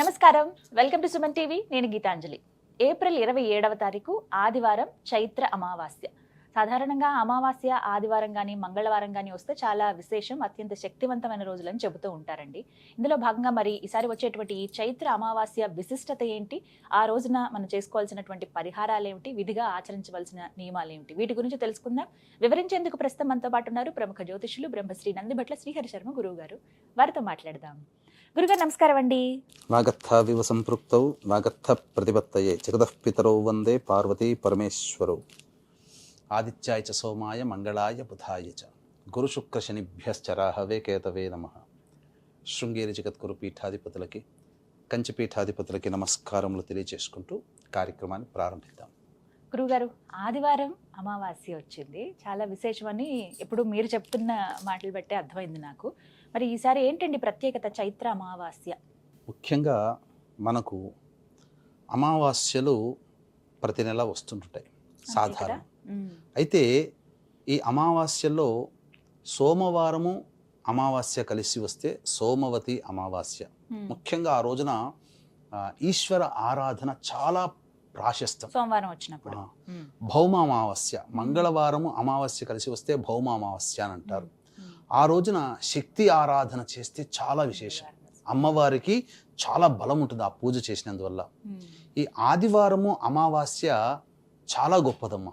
నమస్కారం. Welcome to Suman TV. నేను Geetanjali. April ఇరవై ఏడవ తారీఖు ఆదివారం చైత్ర అమావాస్య. సాధారణంగా అమావాస్య ఆదివారం కానీ మంగళవారం కానీ వస్తే చాలా విశేషం అత్యంత శక్తివంతమైన రోజులని చెబుతూ ఉంటారండి. ఇందులో భాగంగా మరి ఈసారి వచ్చేటువంటి ఈ చైత్ర అమావాస్య విశిష్టత ఏంటి? ఆ రోజున మనం చేసుకోవాల్సినటువంటి పరిహారాలు ఏమిటి విధిగా ఆచరించవలసిన నియమాలు ఏమిటి వీటి గురించి తెలుసుకుందాం. వివరించేందుకు ప్రస్తుతం మనతో పాటు ఉన్నారు ప్రముఖ జ్యోతిష్యులు బ్రహ్మశ్రీ నందిభట్ల శ్రీహరి శర్మ గురువు గారు వారితో మాట్లాడదాం. గురుగారు నమస్కారం అండి వాగర్థావివ సంపృక్తౌ వాగర్థ ప్రతిపత్తయే. జగతః పితరౌ వందే పార్వతీ పరమేశ్వరౌ. ఆదిత్యాయ చ సోమాయ మంగళాయ బుధాయ చ. గురుశుక్రశనిభ్యశ్చరాహవే కేతవే నమ. శృంగేరి జగద్గురు పీఠాధిపతులకి కంచి పీఠాధిపతులకి నమస్కారములు తెలియజేసుకుంటూ కార్యక్రమాన్ని ప్రారంభిద్దాం. గురుగారు ఆదివారం అమావాస్య వచ్చింది. చాలా విశేషమని ఇప్పుడు మీరు చెప్తున్న మాటలు బట్టే అర్థమైంది నాకు. మరి ఈసారి ఏంటండి ప్రత్యేకత చైత్ర అమావాస్య? ముఖ్యంగా మనకు అమావాస్యలు ప్రతి నెల వస్తుంటుంటాయి సాధారణం. అయితే ఈ అమావాస్యలో సోమవారము అమావాస్య కలిసి వస్తే సోమవతి అమావాస్య. ముఖ్యంగా ఆ రోజున ఈశ్వర ఆరాధన చాలా ప్రాశస్తం. సోమవారం వచ్చినప్పుడు. భౌమ అమావాస్య మంగళవారము అమావాస్య కలిసి వస్తే భౌమ అమావాస్య అని అంటారు. ఆ రోజున శక్తి ఆరాధన చేస్తే చాలా విశేషం. అమ్మవారికి చాలా బలం ఉంటుంది ఆ పూజ చేసినందువల్ల. ఈ ఆదివారము అమావాస్య చాలా గొప్పదమ్మా.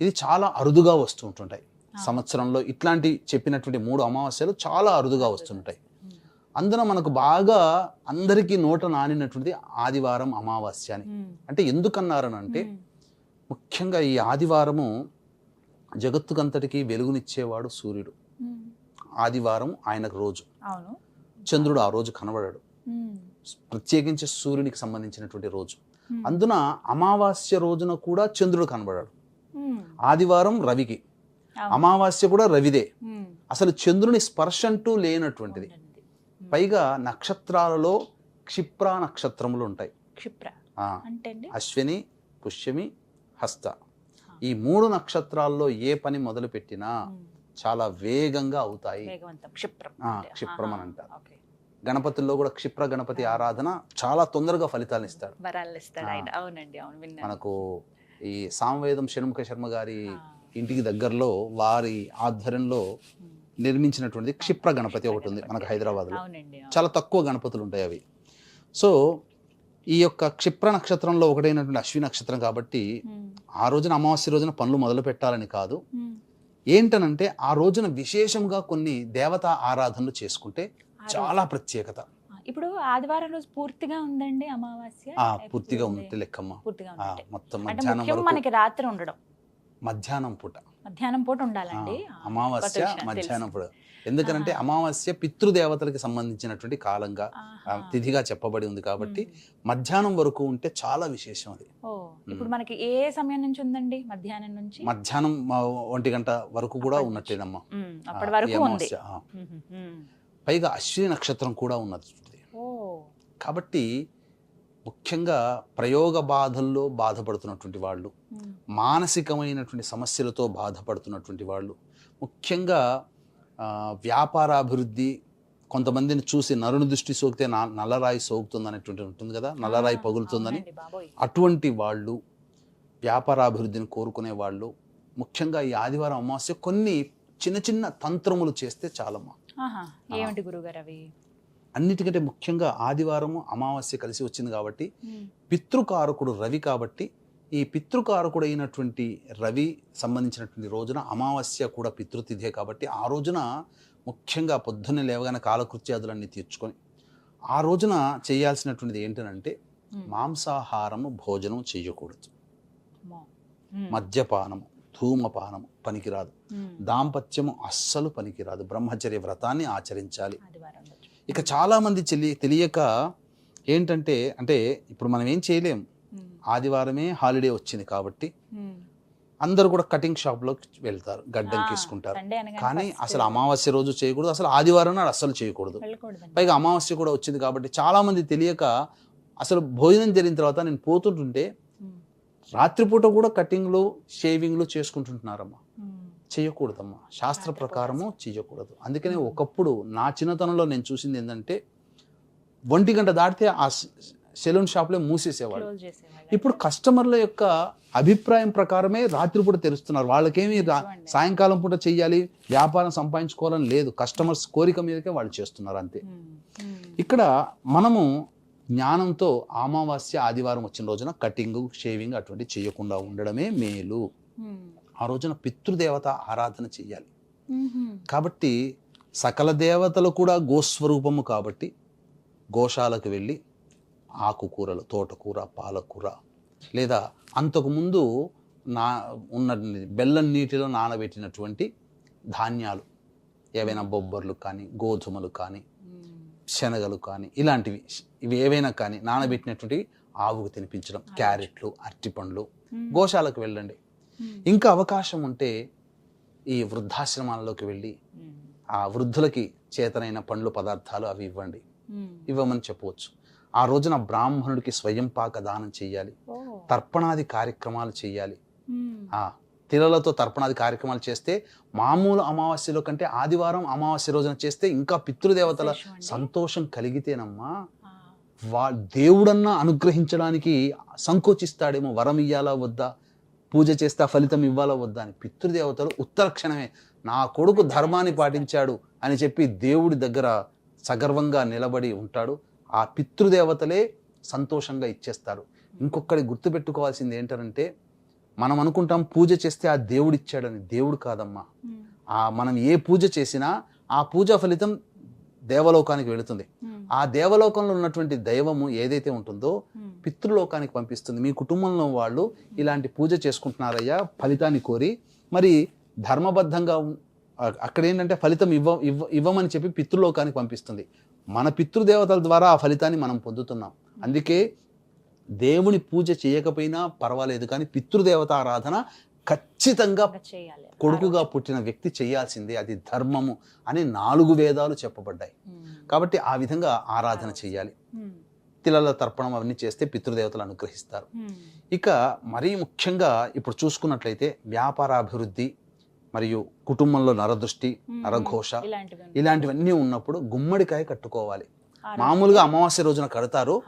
ఇది చాలా అరుదుగా వస్తూ ఉంటుంటాయి. సంవత్సరంలో ఇట్లాంటి చెప్పినటువంటి మూడు అమావాస్యలు చాలా అరుదుగా వస్తుంటాయి అందున మనకు బాగా అందరికీ నోట నానినటువంటిది ఆదివారం అమావాస్య అని. అంటే ఎందుకన్నారని అంటే ఉమ్. ముఖ్యంగా ఈ ఆదివారము జగత్తుకంతటికి వెలుగునిచ్చేవాడు సూర్యుడు. ఆదివారం ఆయనకు రోజు. చంద్రుడు ఆ రోజు కనబడాడు. ప్రత్యేకించి సూర్యునికి సంబంధించినటువంటి రోజు. అందున అమావాస్య రోజున కూడా చంద్రుడు కనబడాడు. ఆదివారం రవికి. అమావాస్య కూడా రవిదే. అసలు చంద్రుని స్పర్శ అంటూ లేనటువంటిది. పైగా నక్షత్రాలలో క్షిప్రా నక్షత్రములు ఉంటాయి. క్షిప్ర. అంటే అశ్విని పుష్యమి హస్త. ఈ మూడు నక్షత్రాల్లో ఏ పని మొదలు పెట్టినా. చాలా వేగంగా అవుతాయి. క్షిప్రం అని. అంటారు. గణపతుల్లో కూడా క్షిప్ర గణపతి ఆరాధన చాలా తొందరగా ఫలితాలు ఇస్తాడు. మనకు ఈ సామవేదం షణ్ముఖ శర్మ గారి. ఇంటికి దగ్గరలో వారి ఆధ్వర్యంలో. నిర్మించినటువంటిది క్షిప్ర గణపతి ఒకటి ఉంది మనకు హైదరాబాద్లో. చాలా తక్కువ గణపతులు ఉంటాయి అవి సో ఈ యొక్క క్షిప్ర నక్షత్రంలో ఒకటైనటువంటి అశ్వి నక్షత్రం కాబట్టి. ఆ రోజున అమావాస్య రోజున పనులు మొదలు పెట్టాలని కాదు. ఏంటనంటే ఆ రోజున విశేషంగా కొన్ని దేవతా ఆరాధనలు చేసుకుంటే. చాలా ప్రత్యేకత ఇప్పుడు ఆదివారం రోజు పూర్తిగా ఉందండి అమావాస్య పూర్తిగా ఉంది? ఉన్నట్టు లెక్కమ్మ. మొత్తం మధ్యాహ్నం మనకి రాత్రి ఉండడం మధ్యాహ్నం పూట మధ్యాహ్నం పూట ఉండాలండి అమావాస్య మధ్యాహ్నం. పూట ఎందుకంటే ఆహా. అమావాస్య పితృదేవతలకి సంబంధించినటువంటి కాలంగా. తిథిగా చెప్పబడి ఉంది కాబట్టి. మధ్యాహ్నం వరకు ఉంటే చాలా విశేషం అది ఇప్పుడు. మనకి ఏ సమయం నుంచి ఉందండి మధ్యాహ్నం నుంచి మధ్యాహ్నం ఒంటి గంట వరకు కూడా. ఉన్నట్టేనమ్మా. పైగా అశ్విని నక్షత్రం కూడా ఉన్నది కాబట్టి ముఖ్యంగా ప్రయోగ బాధల్లో బాధపడుతున్నటువంటి వాళ్ళు మానసికమైనటువంటి సమస్యలతో బాధపడుతున్నటువంటి వాళ్ళు ముఖ్యంగా వ్యాపారాభివృద్ధి కొంతమందిని చూసి నరుని దృష్టి సోకితే నా- నల్లరాయి సోకుతుంది అనేటువంటి ఉంటుంది కదా నల్లరాయి పగులుతుందని అటువంటి వాళ్ళు వ్యాపారాభివృద్ధిని కోరుకునే వాళ్ళు ముఖ్యంగా ఈ ఆదివారం అమావాస్య కొన్ని చిన్న చిన్న తంత్రములు చేస్తే చాలమ్మా. ఏమిటి గురుగారు అవి? అన్నిటికంటే ముఖ్యంగా ఆదివారము అమావాస్య కలిసి వచ్చింది కాబట్టి పితృకారకుడు రవి కాబట్టి ఈ పితృకారకుడు అయినటువంటి రవి సంబంధించినటువంటి రోజున అమావాస్య కూడా పితృతిథే కాబట్టి ఆ రోజున ముఖ్యంగా పొద్దున్నే లేవగానే కాలకృత్యాదులన్నీ తీర్చుకొని ఆ రోజున చేయాల్సినటువంటిది ఏంటనంటే ఉమ్, మాంసాహారము భోజనం చేయకూడదు. మద్యపానము ధూమపానము పనికిరాదు. దాంపత్యము అస్సలు పనికిరాదు. బ్రహ్మచర్య వ్రతాన్ని ఆచరించాలి. ఇక చాలామంది చెలి తెలియక ఏంటంటే అంటే ఇప్పుడు మనం ఏం చేయలేం. ఆదివారమే హాలిడే వచ్చింది కాబట్టి. అందరూ కూడా కటింగ్ షాప్లోకి వెళ్తారు గడ్డం తీసుకుంటారు. కానీ అసలు అమావాస్య రోజు చేయకూడదు అసలు ఆదివారం నాడు అస్సలు చేయకూడదు. పైగా అమావాస్య కూడా వచ్చింది కాబట్టి చాలా మంది తెలియక అసలు భోజనం జరిగిన తర్వాత నేను పోతుంటుంటే రాత్రిపూట కూడా కటింగ్లు షేవింగ్లు చేసుకుంటుంటున్నారమ్మా. చేయకూడదమ్మా. శాస్త్ర ప్రకారము చేయకూడదు. అందుకనే ఒకప్పుడు నా చిన్నతనంలో నేను చూసింది ఏంటంటే ఒంటి గంట దాటితే ఆ సెలూన్ షాప్లో చేసేవాళ్ళు. ఇప్పుడు కస్టమర్ల యొక్క అభిప్రాయం ప్రకారమే రాత్రిపూట తెరుస్తున్నారు వాళ్ళకేమి. సాయంకాలం పూట చెయ్యాలి వ్యాపారం సంపాదించుకోవాలని లేదు. కస్టమర్స్ కోరిక మీదకే వాళ్ళు చేస్తున్నారు అంతే. ఇక్కడ మనము జ్ఞానంతో అమావాస్య ఆదివారం వచ్చిన రోజున కటింగ్ షేవింగ్ అటువంటి చేయకుండా ఉండడమే మేలు. ఆ రోజున పితృదేవత ఆరాధన చెయ్యాలి. కాబట్టి సకల దేవతలు కూడా గోస్వరూపము కాబట్టి గోశాలకు వెళ్ళి ఆకుకూరలు తోటకూర పాలకూర లేదా అంతకుముందు నా ఉన్న బెల్లం నీటిలో నానబెట్టినటువంటి ధాన్యాలు ఏవైనా బొబ్బర్లు కానీ గోధుమలు కానీ శనగలు కానీ ఇలాంటివి ఇవి ఏవైనా కానీ నానబెట్టినటువంటి ఆవుకు తినిపించడం క్యారెట్లు అరటిపండ్లు గోశాలకు వెళ్ళండి. ఇంకా అవకాశం ఉంటే ఈ వృద్ధాశ్రమాల్లోకి వెళ్ళి ఆ వృద్ధులకి చేతనైన పండ్లు పదార్థాలు అవి ఇవ్వండి. ఇవ్వమని చెప్పవచ్చు. ఆ రోజున బ్రాహ్మణుడికి స్వయం పాక దానం చేయాలి. తర్పణాది కార్యక్రమాలు చేయాలి. ఆ తిలలతో తర్పణాది కార్యక్రమాలు చేస్తే మామూలు అమావాస్యలో కంటే ఆదివారం అమావాస్య రోజున చేస్తే ఇంకా పితృదేవతల. సంతోషం కలిగితేనమ్మా. వా దేవుడన్నా అనుగ్రహించడానికి సంకోచిస్తాడేమో వరం ఇయ్యాలా వద్దా? పూజ చేస్తే ఆ ఫలితం ఇవ్వాలా వద్దా అని పితృదేవతలు ఉత్తర క్షణమే నా కొడుకు ధర్మాన్ని పాటించాడు అని చెప్పి దేవుడి దగ్గర సగర్వంగా నిలబడి ఉంటాడు. ఆ పితృదేవతలే సంతోషంగా ఇచ్చేస్తారు. ఇంకొకటి గుర్తుపెట్టుకోవాల్సింది ఏంటంటే మనం అనుకుంటాం పూజ చేస్తే ఆ దేవుడు ఇచ్చాడని దేవుడు కాదమ్మా. ఆ మనం ఏ పూజ చేసినా ఆ పూజ ఫలితం దేవలోకానికి వెళుతుంది. ఆ దేవలోకంలో ఉన్నటువంటి దైవము ఏదైతే ఉంటుందో పితృలోకానికి పంపిస్తుంది. మీ కుటుంబంలో వాళ్ళు ఇలాంటి పూజ చేసుకుంటున్నారయ్యా ఫలితాన్ని కోరి. మరి ధర్మబద్ధంగా అక్కడ ఏంటంటే ఫలితం ఇవ్వ ఇవ్వ ఇవ్వమని చెప్పి పితృలోకానికి పంపిస్తుంది. మన పితృదేవతల ద్వారా ఆ ఫలితాన్ని మనం పొందుతున్నాం. అందుకే దేవుని పూజ చేయకపోయినా పర్వాలేదు కానీ పితృదేవత ఆరాధన ఖచ్చితంగా కొడుకుగా పుట్టిన వ్యక్తి చేయాల్సిందే అది ధర్మము అని నాలుగు వేదాలు చెప్పబడ్డాయి. కాబట్టి ఆ విధంగా ఆరాధన చేయాలి. తిలల తర్పణం అవన్నీ చేస్తే పితృదేవతలు అనుగ్రహిస్తారు. ఇక మరీ ముఖ్యంగా ఇప్పుడు చూసుకున్నట్లయితే వ్యాపారాభివృద్ధి మరియు కుటుంబంలో నరదృష్టి నరఘోష. ఇలాంటివన్నీ ఉన్నప్పుడు గుమ్మడికాయ కట్టుకోవాలి. మామూలుగా అమావాస్య రోజున కడతారు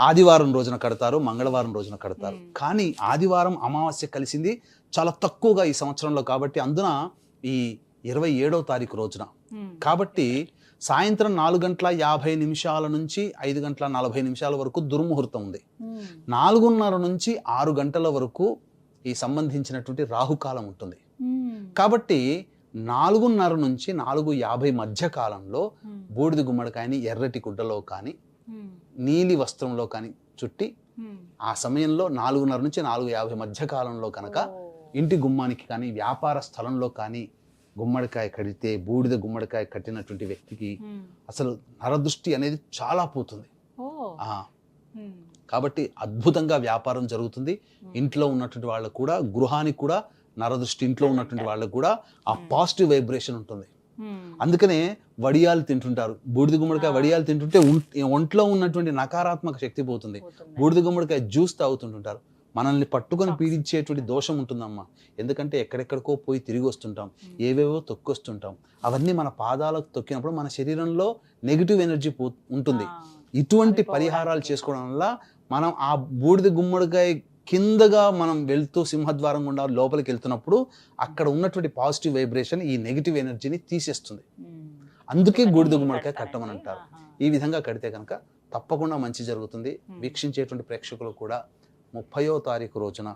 ఆదివారం రోజున కడతారు మంగళవారం రోజున కడతారు. కానీ ఆదివారం అమావాస్య కలిసింది చాలా తక్కువగా ఈ సంవత్సరంలో కాబట్టి అందున ఈ ఇరవై ఏడవ తారీఖు రోజున. కాబట్టి సాయంత్రం నాలుగు గంటల యాభై నిమిషాల నుంచి ఐదు గంటల నలభై నిమిషాల వరకు దుర్ముహూర్తం ఉంది. నాలుగున్నర నుంచి ఆరు గంటల వరకు ఈ సంబంధించినటువంటి రాహుకాలం ఉంటుంది. కాబట్టి నాలుగున్నర నుంచి నాలుగు యాభై మధ్య కాలంలో బూడిద గుమ్మడికాయని ఎర్రటి గుడ్డలో కానీ నీలి వస్త్రంలో కానీ చుట్టి. ఆ సమయంలో నాలుగున్నర నుంచి నాలుగు యాభై మధ్య కాలంలో కనుక ఇంటి గుమ్మానికి కానీ వ్యాపార స్థలంలో కానీ గుమ్మడికాయ కడితే బూడిద గుమ్మడికాయ కట్టినటువంటి వ్యక్తికి అసలు నరదృష్టి అనేది చాలా పోతుంది. కాబట్టి అద్భుతంగా వ్యాపారం జరుగుతుంది. ఇంట్లో ఉన్నటువంటి వాళ్ళకు కూడా గృహానికి కూడా నరదృష్టి ఇంట్లో ఉన్నటువంటి వాళ్ళకు కూడా ఆ పాజిటివ్ వైబ్రేషన్ ఉంటుంది. ఉమ్, అందుకనే వడియాలు తింటుంటారు. బూడిద గుమ్మడికాయ ఆ. వడియాలు తింటుంటే ఒంట్లో ఉన్నటువంటి నకారాత్మక శక్తి పోతుంది. బూడిద గుమ్మడికాయ జ్యూస్ తాగుతుంటుంటారు. మనల్ని పట్టుకొని. పీడించేటువంటి దోషం ఉంటుందమ్మా. ఎందుకంటే ఎక్కడెక్కడికో పోయి తిరిగి వస్తుంటాం. ఉమ్, ఏవేవో తొక్కొస్తుంటాం. అవన్నీ మన పాదాలకు తొక్కినప్పుడు మన శరీరంలో నెగిటివ్ ఎనర్జీ పో ఉంటుంది. ఆ, ఇటువంటి పరిహారాలు. చేసుకోవడం వల్ల మనం ఆ బూడిద గుమ్మడికాయ కిందగా మనం వెళ్తూ సింహద్వారం గుండా లోపలికి వెళ్తున్నప్పుడు అక్కడ ఉన్నటువంటి పాజిటివ్ వైబ్రేషన్ ఈ నెగిటివ్ ఎనర్జీని తీసేస్తుంది. అందుకే బూడిద గుమ్మడికాయ? కట్టమని అంటారు. ఈ విధంగా కడితే కనుక తప్పకుండా మంచి జరుగుతుంది. వీక్షించేటువంటి ప్రేక్షకులు కూడా ముప్పయో తారీఖు రోజున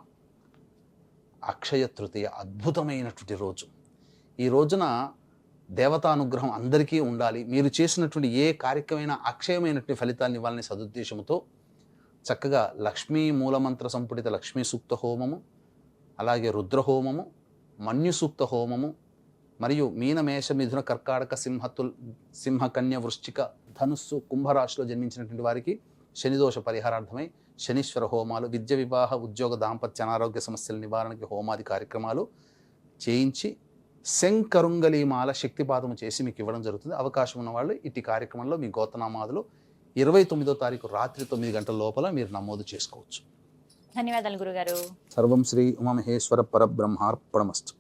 అక్షయ తృతీయ అద్భుతమైనటువంటి రోజు ఈ రోజున దేవతానుగ్రహం అందరికీ ఉండాలి మీరు చేసినటువంటి ఏ కార్యక్రమైనా అక్షయమైనటువంటి ఫలితాన్ని ఇవ్వాలని సదుద్దేశంతో చక్కగా లక్ష్మీ మూలమంత్ర సంపుటిత లక్ష్మీ సూక్త హోమము అలాగే రుద్రహోమము మన్యుసూక్త మన్యు సూక్త హోమము మరియు మీనమేష మిథున కర్కాటక సింహతుల్ సింహకన్య వృశ్చిక ధనుస్సు కుంభరాశిలో జన్మించినటువంటి వారికి శనిదోష పరిహారార్థమై శనీశ్వర హోమాలు విద్య వివాహ ఉద్యోగ దాంపత్య అనారోగ్య సమస్యల నివారణకి హోమాది కార్యక్రమాలు చేయించి శంకరుంగలీమాల శక్తిపాతము చేసి మీకు ఇవ్వడం జరుగుతుంది. అవకాశం ఉన్నవాళ్ళు ఇటు కార్యక్రమంలో మీ గోతనామాదులు ఇరవై తొమ్మిదో తారీఖు రాత్రి తొమ్మిది గంటల లోపల మీరు నమోదు చేసుకోవచ్చు. ధన్యవాదాలు గురుగారు. సర్వం శ్రీ ఉమామహేశ్వర పరబ్రహ్మార్పణమస్తు.